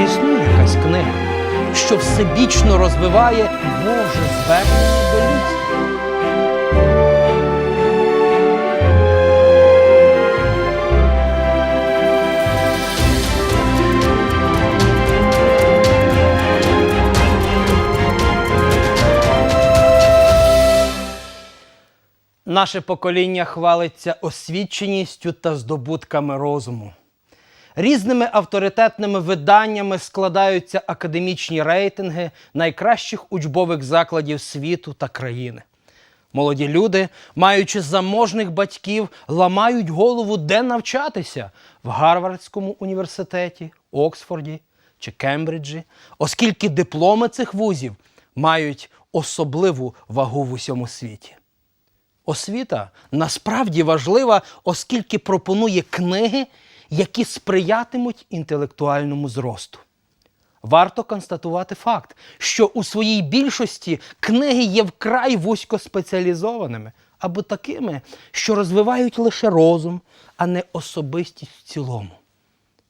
Чи існує якась книга, що всебічно розвиває Боже звернення до людства? Наше покоління хвалиться освіченістю та здобутками розуму. Різними авторитетними виданнями складаються академічні рейтинги найкращих учбових закладів світу та країни. Молоді люди, маючи заможних батьків, ламають голову, де навчатися в Гарвардському університеті, Оксфорді чи Кембриджі, оскільки дипломи цих вузів мають особливу вагу в усьому світі. Освіта насправді важлива, оскільки пропонує книги, які сприятимуть інтелектуальному зросту. Варто констатувати факт, що у своїй більшості книги є вкрай вузькоспеціалізованими або такими, що розвивають лише розум, а не особистість в цілому.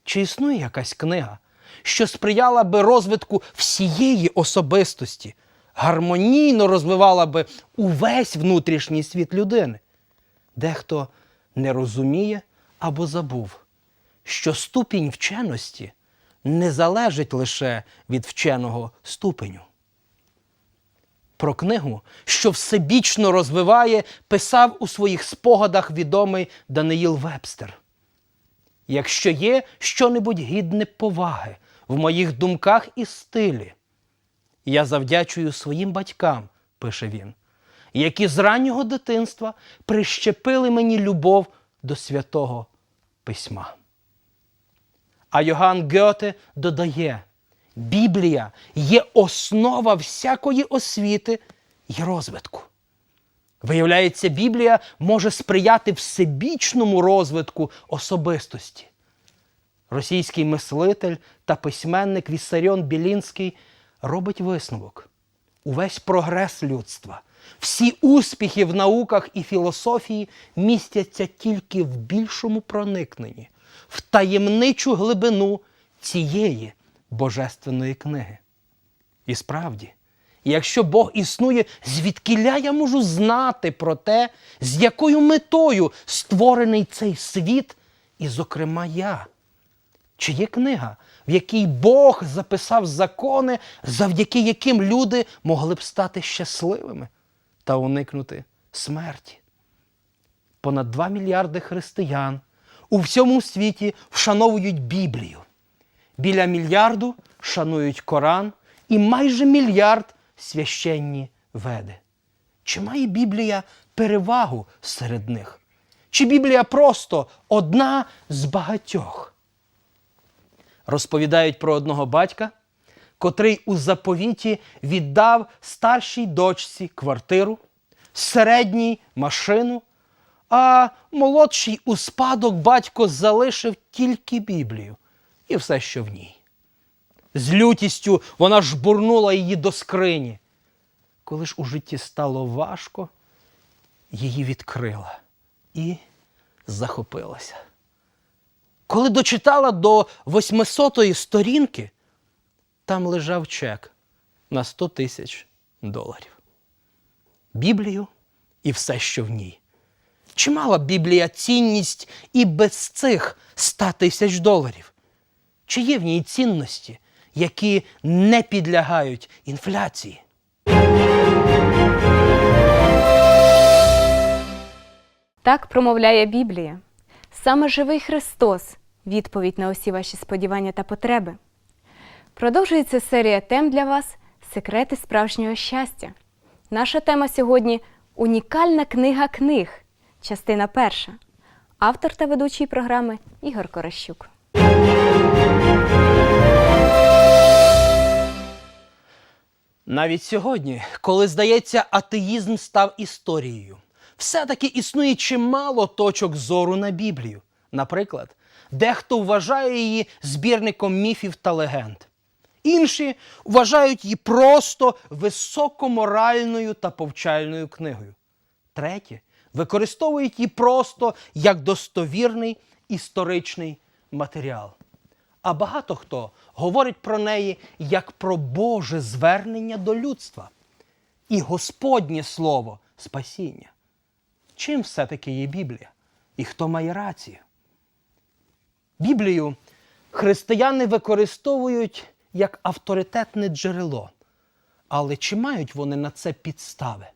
Чи існує якась книга, що сприяла би розвитку всієї особистості, гармонійно розвивала би увесь внутрішній світ людини? Дехто не розуміє або забув, що ступінь вченості не залежить лише від вченого ступеню. Про книгу, що всебічно розвиває, писав у своїх спогадах відомий Даниїл Вебстер. Якщо є щонебудь гідне поваги в моїх думках і стилі, я завдячую своїм батькам, пише він, які з раннього дитинства прищепили мені любов до святого письма. А Йоганн Гьоте додає: Біблія є основа всякої освіти і розвитку. Виявляється, Біблія може сприяти всебічному розвитку особистості. Російський мислитель та письменник Віссаріон Білінський робить висновок. Увесь прогрес людства, всі успіхи в науках і філософії містяться тільки в більшому проникненні, в таємничу глибину цієї божественної книги. І справді, якщо Бог існує, звідкиля я можу знати про те, з якою метою створений цей світ, і, зокрема, я. Чи є книга, в якій Бог записав закони, завдяки яким люди могли б стати щасливими та уникнути смерті? Понад 2 мільярди християн у всьому світі вшановують Біблію. Біля мільярду шанують Коран і майже мільярд священні веди. Чи має Біблія перевагу серед них? Чи Біблія просто одна з багатьох? Розповідають про одного батька, котрий у заповіті віддав старшій дочці квартиру, середній машину, а молодший у спадок батько залишив тільки Біблію і все, що в ній. З лютістю вона жбурнула її до скрині. Коли ж у житті стало важко, її відкрила і захопилася. Коли дочитала до 800-ї сторінки, там лежав чек на 100 тисяч доларів. Біблію і все, що в ній. Чи мала Біблія цінність і без цих 100 тисяч доларів? Чи є в ній цінності, які не підлягають інфляції? Так промовляє Біблія. Саме живий Христос відповідь на усі ваші сподівання та потреби. Продовжується серія тем для вас Секрети справжнього щастя. Наша тема сьогодні унікальна книга книг, частина перша. Автор та ведучий програми Ігор Корощук. Навіть сьогодні, коли здається, атеїзм став історією, все-таки існує чимало точок зору на Біблію. Наприклад, дехто вважає її збірником міфів та легенд. Інші вважають її просто високоморальною та повчальною книгою. Треті використовують її просто як достовірний історичний матеріал. а багато хто говорить про неї як про Боже звернення до людства і Господнє Слово спасіння. Чим все-таки є Біблія? І хто має рацію? Біблію християни використовують як авторитетне джерело. Але чи мають вони на це підстави?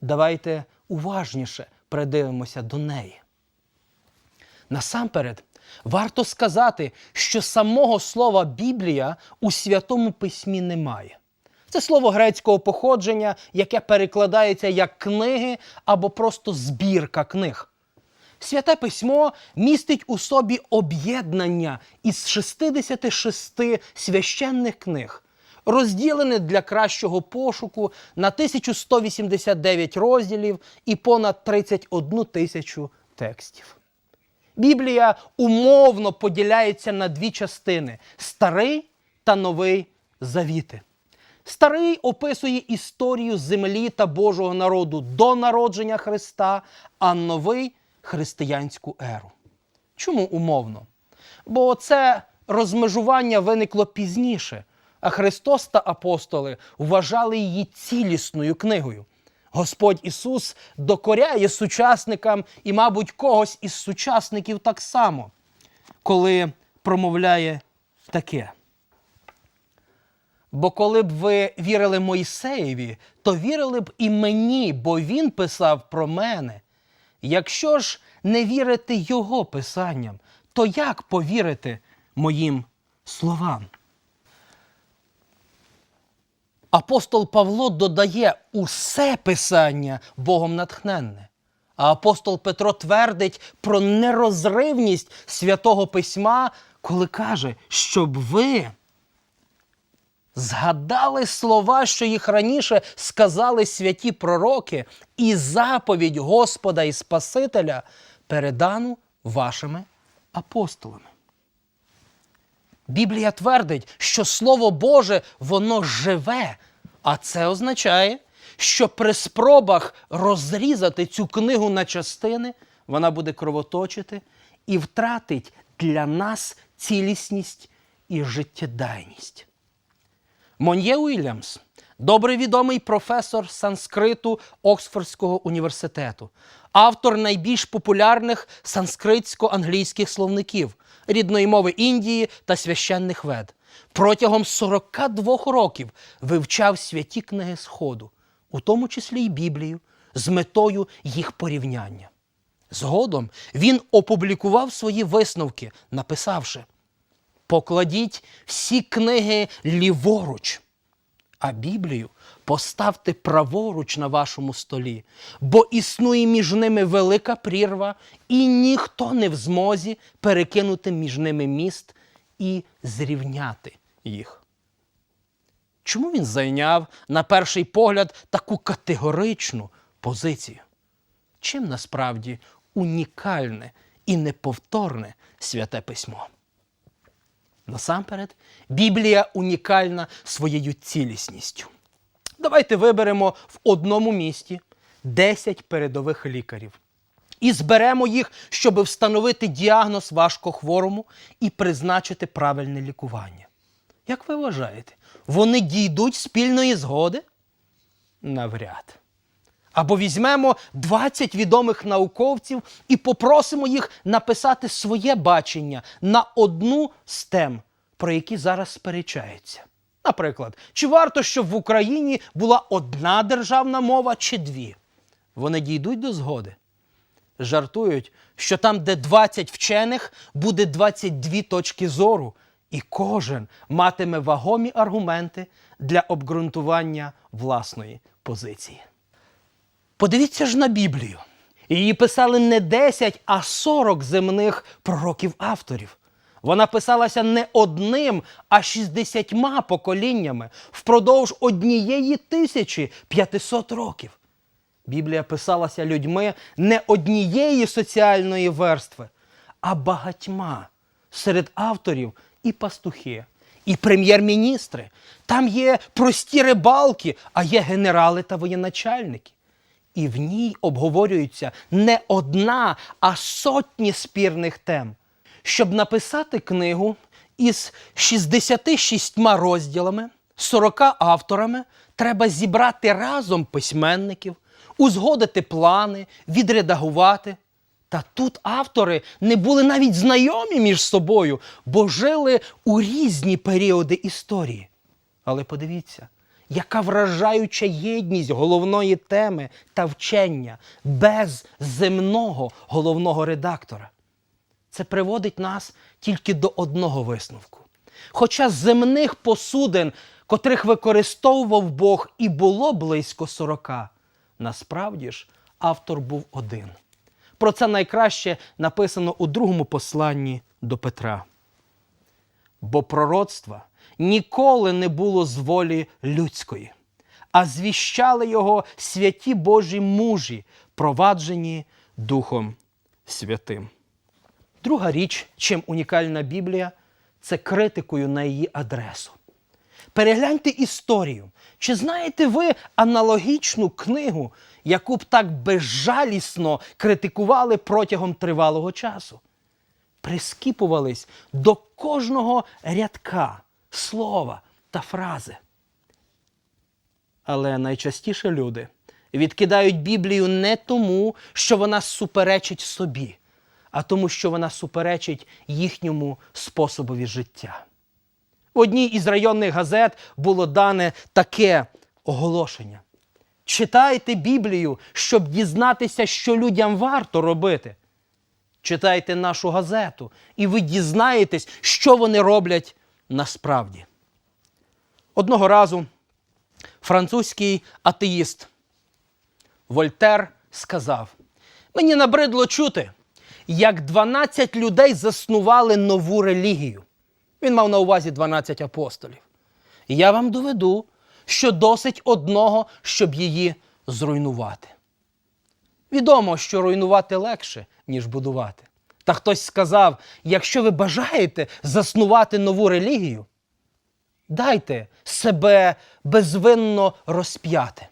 Давайте уважніше придивимося до неї. Насамперед, варто сказати, що самого слова Біблія у Святому Письмі немає. Це слово грецького походження, яке перекладається як книги або просто збірка книг. Святе письмо містить у собі об'єднання із 66 священних книг, розділене для кращого пошуку на 1189 розділів і понад 31 тисячу текстів. Біблія умовно поділяється на дві частини: старий та новий завіти. Старий описує історію землі та Божого народу до народження Христа, а новий християнську еру. Чому умовно? Бо це розмежування виникло пізніше, а Христос та апостоли вважали її цілісною книгою. Господь Ісус докоряє сучасникам і, мабуть, когось із сучасників так само, коли промовляє таке. Бо коли б ви вірили Мойсеєві, то вірили б і мені, бо він писав про мене. Якщо ж не вірите його писанням, то як повірити моїм словам? Апостол Павло додає усе писання Богом натхненне. А апостол Петро твердить про нерозривність святого письма, коли каже, щоб ви згадали слова, що їх раніше сказали святі пророки, і заповідь Господа і Спасителя передану вашими апостолами. Біблія твердить, що Слово Боже воно живе, а це означає, що при спробах розрізати цю книгу на частини вона буде кровоточити і втратить для нас цілісність і життєдайність. Мон'є Уільямс, добре відомий професор санскриту Оксфордського університету, автор найбільш популярних санскритсько-англійських словників рідної мови Індії та священних вед. Протягом 42 років вивчав святі книги Сходу, у тому числі й Біблію, з метою їх порівняння. Згодом він опублікував свої висновки, написавши: покладіть всі книги ліворуч, а Біблію поставте праворуч на вашому столі, бо існує між ними велика прірва, і ніхто не в змозі перекинути між ними міст і зрівняти їх. Чому він зайняв, на перший погляд, таку категоричну позицію? Чим насправді унікальне і неповторне святе письмо? Насамперед, Біблія унікальна своєю цілісністю. Давайте виберемо в одному місті 10 передових лікарів і зберемо їх, щоб встановити діагноз важкохворому і призначити правильне лікування. Як ви вважаєте, вони дійдуть спільної згоди? Навряд. Або візьмемо 20 відомих науковців і попросимо їх написати своє бачення на одну з тем, про які зараз сперечаються. Наприклад, чи варто, щоб в Україні була одна державна мова чи дві? Вони дійдуть до згоди. Жартують, що там, де 20 вчених, буде 22 точки зору, і кожен матиме вагомі аргументи для обґрунтування власної позиції. Подивіться ж на Біблію. Її писали не 10, а 40 земних пророків авторів. Вона писалася не одним, а 60 поколіннями впродовж однієї тисячі 500 років. Біблія писалася людьми не однієї соціальної верстви, а багатьма. Серед авторів і пастухи, і прем'єр-міністри. Там є прості рибалки, а є генерали та воєначальники. І в ній обговорюється не одна, а сотні спірних тем. Щоб написати книгу із 66 розділами, 40 авторами треба зібрати разом письменників, узгодити плани, відредагувати. Та тут автори не були навіть знайомі між собою, бо жили у різні періоди історії. Але подивіться, яка вражаюча єдність головної теми та вчення без земного головного редактора. Це приводить нас тільки до одного висновку. Хоча земних посудин, котрих використовував Бог, і було близько сорока, насправді ж автор був один. Про це найкраще написано у другому посланні до Петра. Бо пророцтва ніколи не було з волі людської, а звіщали його святі Божі мужі, проваджені Духом Святим. Друга річ, чим унікальна Біблія, це критикою на її адресу. Перегляньте історію. Чи знаєте ви аналогічну книгу, яку б так безжалісно критикували протягом тривалого часу? Прискіпувались до кожного рядка, слова та фрази. Але найчастіше люди відкидають Біблію не тому, що вона суперечить собі, а тому, що вона суперечить їхньому способові життя. В одній із районних газет було дане таке оголошення: читайте Біблію, щоб дізнатися, що людям варто робити. Читайте нашу газету, і ви дізнаєтесь, що вони роблять насправді. Одного разу французький атеїст Вольтер сказав: Мені набридло чути, як 12 людей заснували нову релігію. Він мав на увазі 12 апостолів. Я вам доведу, що досить одного, щоб її зруйнувати. Відомо, що руйнувати легше, ніж будувати. Та хтось сказав: якщо ви бажаєте заснувати нову релігію, дайте себе безвинно розп'яти.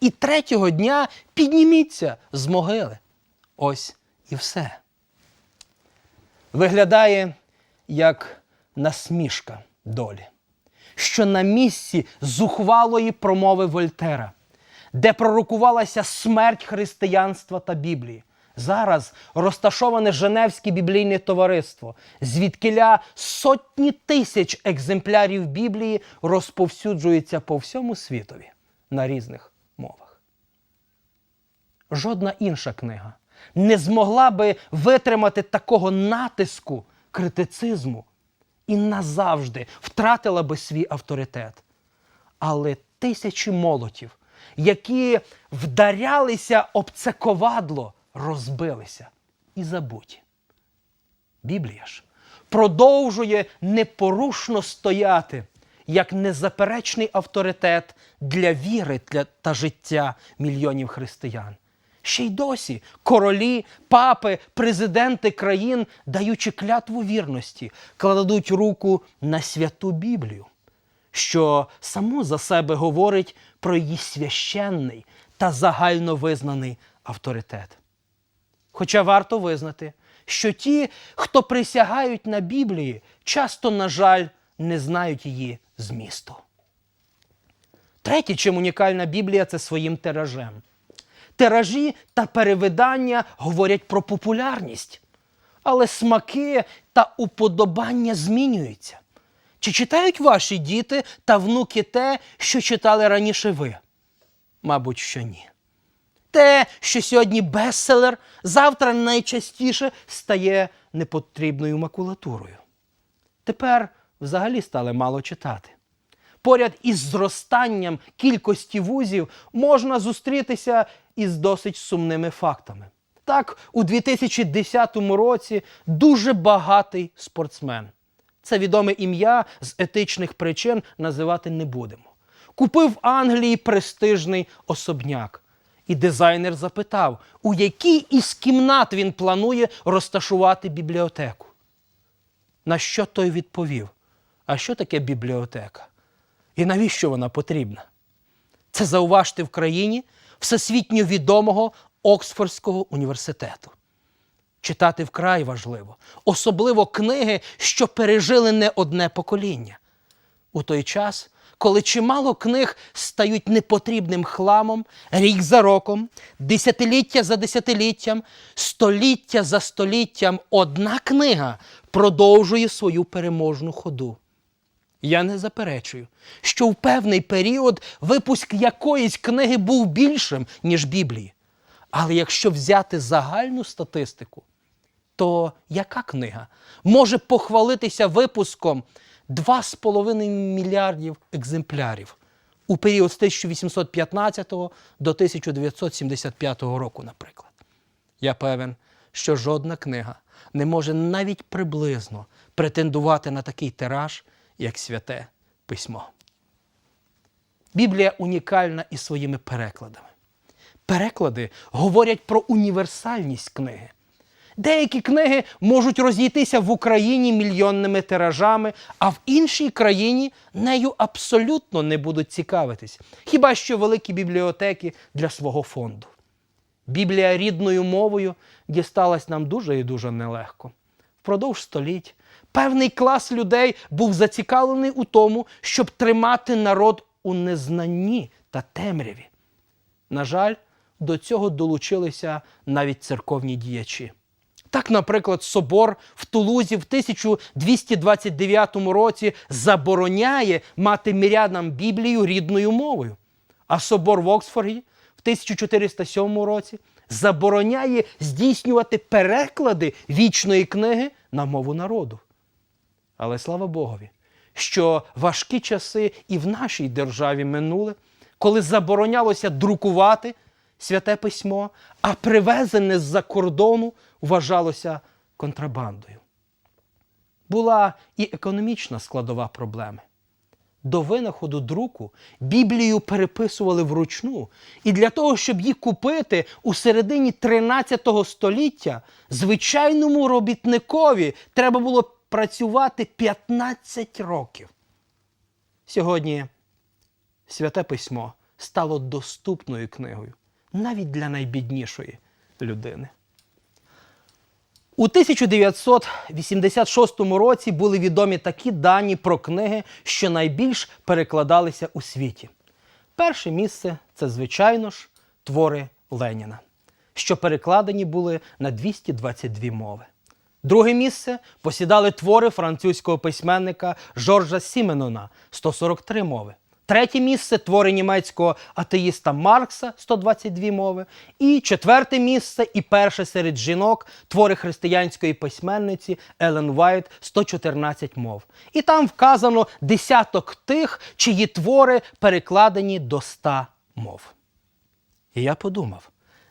І третього дня підніміться з могили. Ось і все. Виглядає як насмішка долі, що на місці зухвалої промови Вольтера, де пророкувалася смерть християнства та Біблії. Зараз розташоване Женевське біблійне товариство, звідкиля сотні тисяч екземплярів Біблії розповсюджуються по всьому світові на різних мовах. Жодна інша книга не змогла би витримати такого натиску, критицизму і назавжди втратила би свій авторитет. Але тисячі молотів, які вдарялися об це ковадло, розбилися і забуті. Біблія ж продовжує непорушно стояти як незаперечний авторитет для віри та життя мільйонів християн. Ще й досі королі, папи, президенти країн, даючи клятву вірності, кладуть руку на святу Біблію, що само за себе говорить про її священний та загальновизнаний авторитет. Хоча варто визнати, що ті, хто присягають на Біблії, часто, на жаль, не знають її змісту. Третє, чим унікальна Біблія, це своїм тиражем. Тиражі та перевидання говорять про популярність, але смаки та уподобання змінюються. Чи читають ваші діти та внуки те, що читали раніше ви? Мабуть, що ні. Те, що сьогодні бестселер, завтра найчастіше стає непотрібною макулатурою. Тепер взагалі стали мало читати. Поряд із зростанням кількості вузів можна зустрітися із досить сумними фактами. Так, у 2010 році дуже багатий спортсмен. Це відоме ім'я з етичних причин називати не будемо. Купив Англії престижний особняк. І дизайнер запитав, у якій із кімнат він планує розташувати бібліотеку. На що той відповів? А що таке бібліотека? І навіщо вона потрібна? Це зауважте в країні всесвітньо відомого Оксфордського університету. читати вкрай важливо, особливо книги, що пережили не одне покоління. У той час, коли чимало книг стають непотрібним хламом, рік за роком, десятиліття за десятиліттям, століття за століттям, одна книга продовжує свою переможну ходу. Я не заперечую, що в певний період випуск якоїсь книги був більшим, ніж Біблії. Але якщо взяти загальну статистику, то яка книга може похвалитися випуском 2,5 мільярдів екземплярів у період з 1815 до 1975 року, наприклад? Я певен, що жодна книга не може навіть приблизно претендувати на такий тираж, як святе письмо. Біблія унікальна і своїми перекладами. Переклади говорять про універсальність книги. Деякі книги можуть розійтися в Україні мільйонними тиражами, а в іншій країні нею абсолютно не будуть цікавитись, хіба що великі бібліотеки для свого фонду. Біблія рідною мовою дісталась нам дуже і дуже нелегко. Впродовж століть певний клас людей був зацікавлений у тому, щоб тримати народ у незнанні та темряві. На жаль, до цього долучилися навіть церковні діячі. Так, наприклад, собор в Тулузі в 1229 році забороняє мати мірянам Біблію рідною мовою. А собор в Оксфорді в 1407 році забороняє здійснювати переклади вічної книги на мову народу. Але слава Богові, що важкі часи і в нашій державі минули, коли заборонялося друкувати святе письмо, а привезене з-за кордону вважалося контрабандою. Була і економічна складова проблеми. До винаходу друку Біблію переписували вручну, і для того, щоб її купити у середині 13 століття, звичайному робітникові треба було працювати 15 років. Сьогодні святе письмо стало доступною книгою навіть для найбіднішої людини. У 1986 році були відомі такі дані про книги, що найбільш перекладалися у світі. Перше місце це, звичайно ж, твори Леніна, що перекладені були на 222 мови. Друге місце посідали твори французького письменника Жоржа Сіменона 143 мови. Третє місце твори німецького атеїста Маркса 122 мови. І четверте місце і перше серед жінок твори християнської письменниці Елен Вайт 114 мов. І там вказано десяток тих, чиї твори перекладені до 100 мов. І я подумав: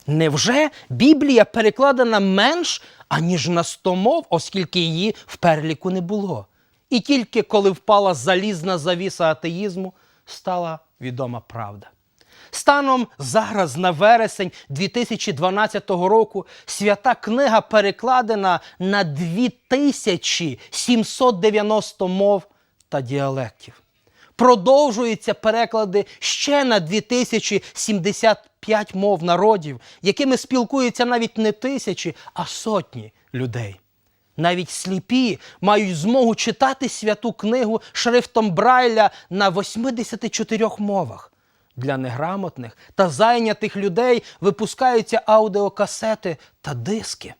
невже Біблія перекладена менш, аніж на 100 мов, оскільки її в переліку не було? І тільки коли впала залізна завіса атеїзму, стала відома правда. Станом зараз на вересень 2012 року свята книга перекладена на 2790 мов та діалектів. Продовжуються переклади ще на 2075 мов народів, якими спілкуються навіть не тисячі, а сотні людей. Навіть сліпі мають змогу читати святу книгу шрифтом Брайля на 84 мовах. Для неграмотних та зайнятих людей випускаються аудіокасети та диски.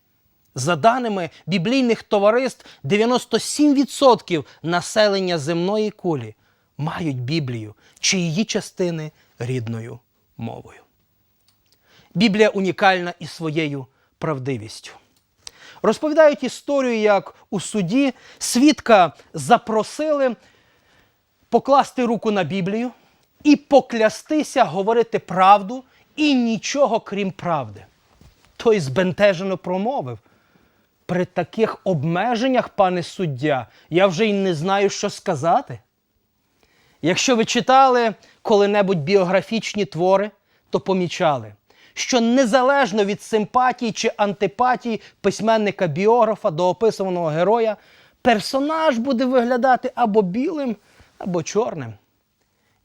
За даними біблійних товариств, 97% населення земної кулі мають Біблію чи її частини рідною мовою. Біблія унікальна і своєю правдивістю. Розповідають історію, як у суді свідка запросили покласти руку на Біблію і поклястися говорити правду і нічого крім правди. Той збентежено промовив. При таких обмеженнях, пане суддя, я вже й не знаю, що сказати. Якщо ви читали коли-небудь біографічні твори, то помічали, що незалежно від симпатій чи антипатій письменника-біографа до описуваного героя, персонаж буде виглядати або білим, або чорним.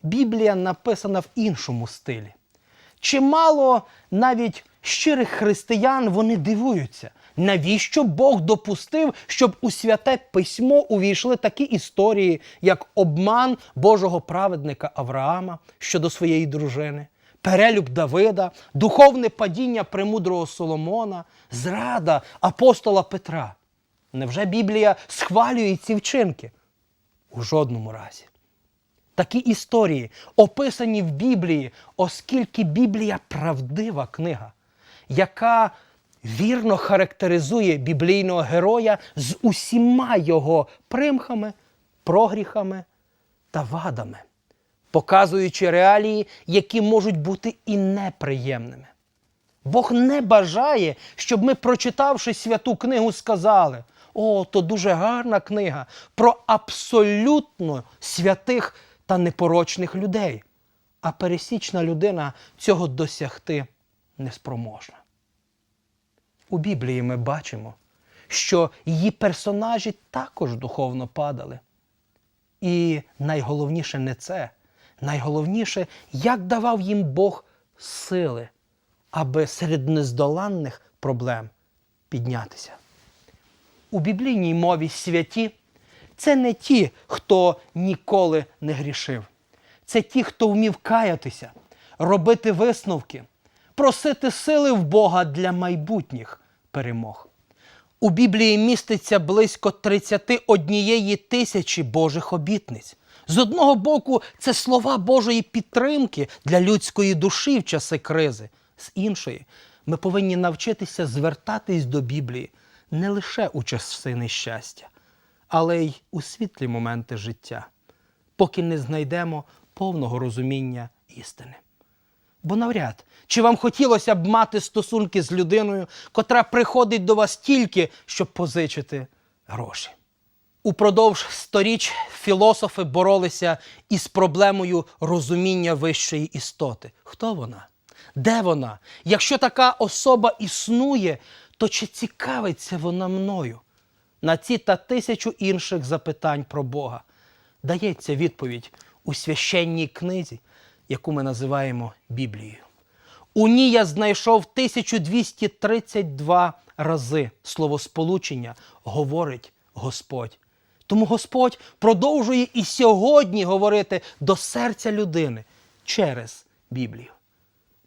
Біблія написана в іншому стилі. Чимало навіть щирих християн вони дивуються, навіщо Бог допустив, щоб у святе письмо увійшли такі історії, як обман Божого праведника Авраама щодо своєї дружини, перелюб Давида, духовне падіння премудрого Соломона, зрада апостола Петра. Невже Біблія схвалює ці вчинки? У жодному разі. Такі історії описані в Біблії, оскільки Біблія правдива книга, яка вірно характеризує біблійного героя з усіма його примхами, прогріхами та вадами, показуючи реалії, які можуть бути і неприємними. Бог не бажає, щоб ми, прочитавши святу книгу, сказали: о, то дуже гарна книга про абсолютно святих та непорочних людей. А пересічна людина цього досягти неспроможна. У Біблії ми бачимо, що її персонажі також духовно падали. І найголовніше не це. Найголовніше, як давав їм Бог сили, аби серед нездоланних проблем піднятися. У біблійній мові святі це не ті, хто ніколи не грішив. Це ті, хто вмів каятися, робити висновки, просити сили в Бога для майбутніх перемог. У Біблії міститься близько 31 тисячі Божих обітниць. З одного боку, це слова Божої підтримки для людської душі в часи кризи. З іншої, ми повинні навчитися звертатись до Біблії не лише у часи нещастя, але й у світлі моменти життя, поки не знайдемо повного розуміння істини. Бо навряд, чи вам хотілося б мати стосунки з людиною, котра приходить до вас тільки, щоб позичити гроші. Упродовж сторіч філософи боролися із проблемою розуміння вищої істоти. Хто вона? Де вона? Якщо така особа існує, то чи цікавиться вона мною? На ці та тисячу інших запитань про Бога дається відповідь у священній книзі, яку ми називаємо Біблією. У ній я знайшов 1232 рази словосполучення говорить Господь. Тому Господь продовжує і сьогодні говорити до серця людини через Біблію.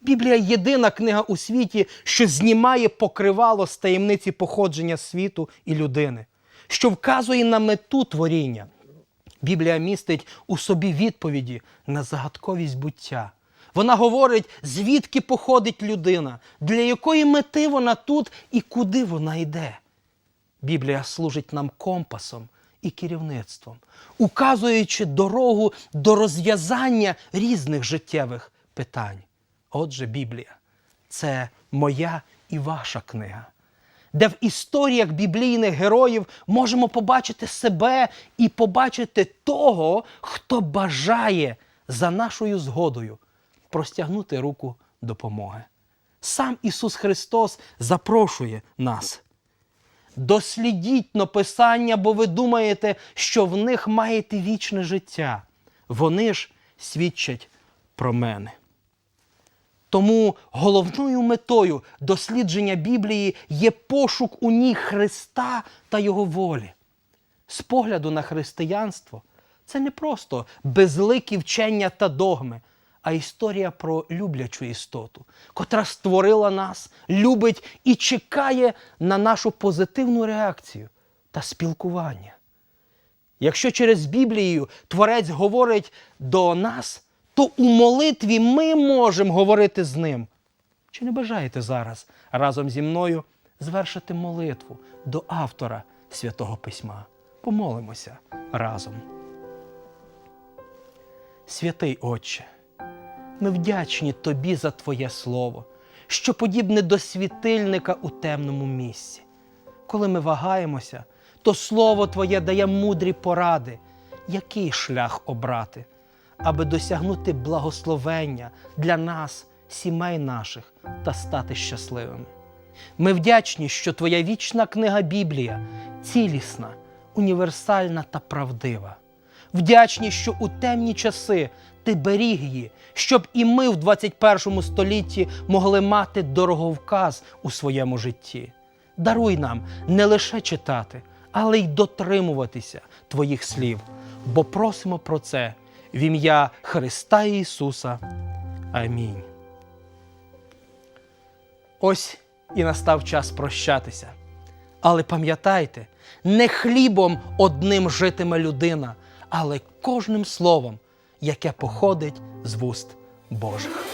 Біблія єдина книга у світі, що знімає покривало з таємниці походження світу і людини, що вказує на мету творіння. Біблія містить у собі відповіді на загадковість буття. Вона говорить, звідки походить людина, для якої мети вона тут і куди вона йде. Біблія служить нам компасом і керівництвом, указуючи дорогу до розв'язання різних життєвих питань. Отже, Біблія це моя і ваша книга, де в історіях біблійних героїв можемо побачити себе і побачити того, хто бажає за нашою згодою простягнути руку допомоги. Сам Ісус Христос запрошує нас. Дослідіть но Писання, бо ви думаєте, що в них маєте вічне життя. Вони ж свідчать про мене. Тому головною метою дослідження Біблії є пошук у ній Христа та Його волі. З погляду на християнство це не просто безликі вчення та догми, а історія про люблячу істоту, котра створила нас, любить і чекає на нашу позитивну реакцію та спілкування. Якщо через Біблію Творець говорить до нас, то у молитві ми можемо говорити з ним. Чи не бажаєте зараз разом зі мною звершити молитву до автора святого письма? Помолимося разом. Святий Отче, ми вдячні Тобі за Твоє Слово, що подібне до світильника у темному місці. Коли ми вагаємося, то Слово Твоє дає мудрі поради, який шлях обрати, аби досягнути благословення для нас, сімей наших та стати щасливими. Ми вдячні, що Твоя вічна книга Біблія цілісна, універсальна та правдива. Вдячні, що у темні часи ти беріг її, щоб і ми в 21 столітті могли мати дороговказ у своєму житті. Даруй нам не лише читати, але й дотримуватися Твоїх слів, бо просимо про це в ім'я Христа Ісуса. Амінь. Ось і настав час прощатися. Але пам'ятайте, не хлібом одним житиме людина, але кожним словом, яке походить з вуст Божих.